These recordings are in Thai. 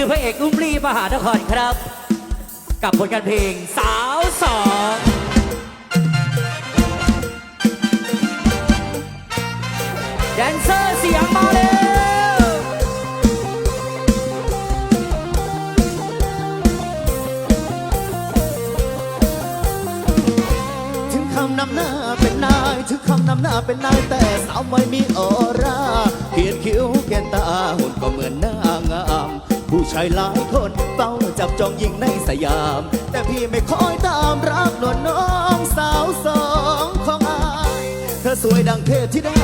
คือพระเอกอุ้มลีมหานครครับ กับผลงานเพลงสาวสองแดนเซอร์เสียงมาเร็วถึงคำนำหน้าเป็นนาย ถึงคำนำหน้าเป็นนายแต่สาวไม่มีออร่าเขียนคิ้วเขียนตาหุ่นก็เหมือนหนางงา ผู้ชายหลายคนเฝ้าจับจองยิงในสยาม แต่พี่ไม่คอยตามรักนวลน้องสาวสองของอายเธอสวยดังเทพธิดา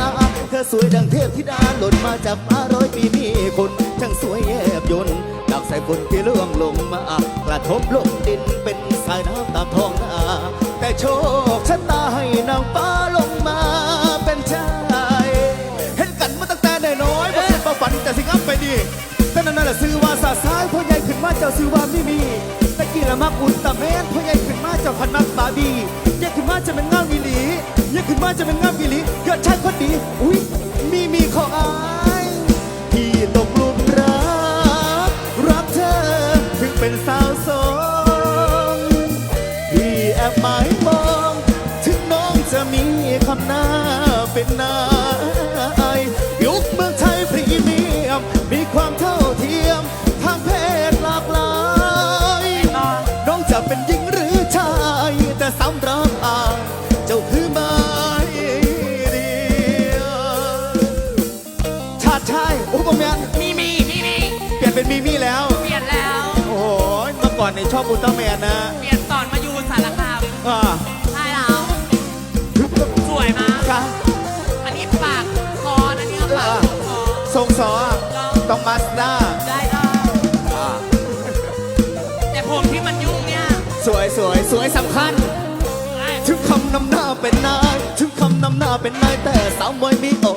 เธอสวยดังเทพธิดาหล่นมาจากฟ้าร้อยปีมีคนช่างสวยแยบยนต์ดักสายฝนที่ล่วงลงมากระทบลงดินเป็นสายน้ำตามท้องนาแต่โชคชะตาให้นางฟ้าลงมา แต่นั่นน่ะซื้อว่าสาสายพ่อใหญ่ขึ้นมาเจ้าซื้อว่ามิมีตะกี้ละมักอุ่นตะแมนพ่อใหญ่ขึ้นมาเจ้าพันมักบาร์บี้ใหญ่ขึ้นมาจะเป็นงามอีหลีใหญ่ขึ้นมาจะเป็นงามอีหลียอดชายคนดีอุ้ยมีมีขออายที่ตกหลุมรักรักเธอถึงเป็นสาวโสดพี่แอบหมายมอง ถึงน้องจะมีคำหน้าเป็นนา แมนมีมีมีมีเปลี่ยนเป็นมีมี่แล้ว เปลี่ยนแล้ว โอ้โหเมื่อก่อนเนี่ยชอบอุลตร้าแมนนะเปลี่ยนตอนมาอยู่สารคามอ่าใช่แล้ว สวยมากค่ะอันนี้ปากคออันนี้ปากคอทรงสอต้องมาสด้าได้ได้แต่ผมที่มันยุ่งเนี่ยสวยสวยสวยสำคัญ ถึงคำนำหน้าเป็นนาย ถึงคำนำหน้าเป็นนายแต่สาวมวยมีออ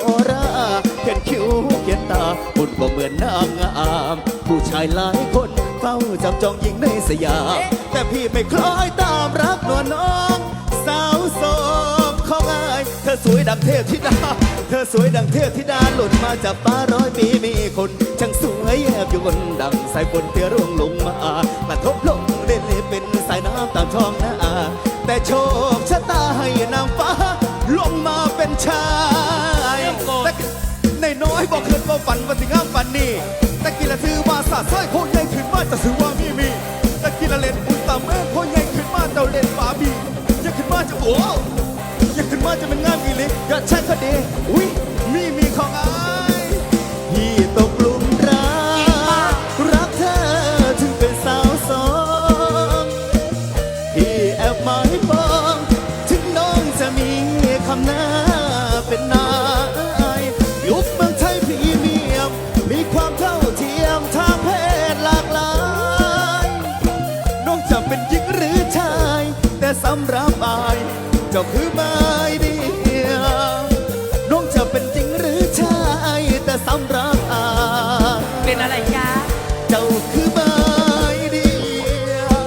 หุ่นก็เหมือนนางงาม ผู้ชายหลายคนเฝ้าจับจองยิงในสยาม แต่พี่ไม่คล้อยตามรักนวลน้อง สาวโสมของอาย เธอสวยดังเทพธิดา เธอสวยดังเทพธิดาหล่นมาจากฟ้าร้อยปีมีคนช่างสวยแอบอยู่บนดังสายฝนเที่ยร่วงลงมากระทบลงเด่นเป็นสายน้ำตามท้องนาแต่โชคชะตาให้นางฟ้าลงมาเป็นชายแต่ในน้อยบอกเคยว่าฝันว่าสิงามฝั นนี่ตะกี้ละซื้อมาสาดสร้อยโคใหญ่ขึ้นมาจะซื้อว่ามีมีตะกี้ละเล่นอุลตาแม่โคใหญ่ขึ้นมาเจ้าเล่นบาบีอยังขึ้นมาจะโอ้อยังขึ้นมาจะเป็นงามอีหลียอดชายคดีอุ้ยมีมีของอา เป็นหญิงหรือชาย แต่สำหรับอายเจ้าคือไม้เดียวน้องจะเป็นจริงหรือชาย แต่สำหรับอายเป็นอะไรยะเจ้าคือไม้เดียว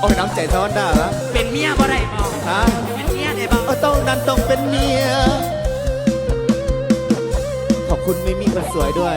โอ้ยน้ำใจท้อนได้ละเป็นเมียบ่ได้บอกฮะเป็นเมียได้บอกเออต้องนั้นต้องเป็นเมีย ขอบคุณไม่มีคนสวยด้วย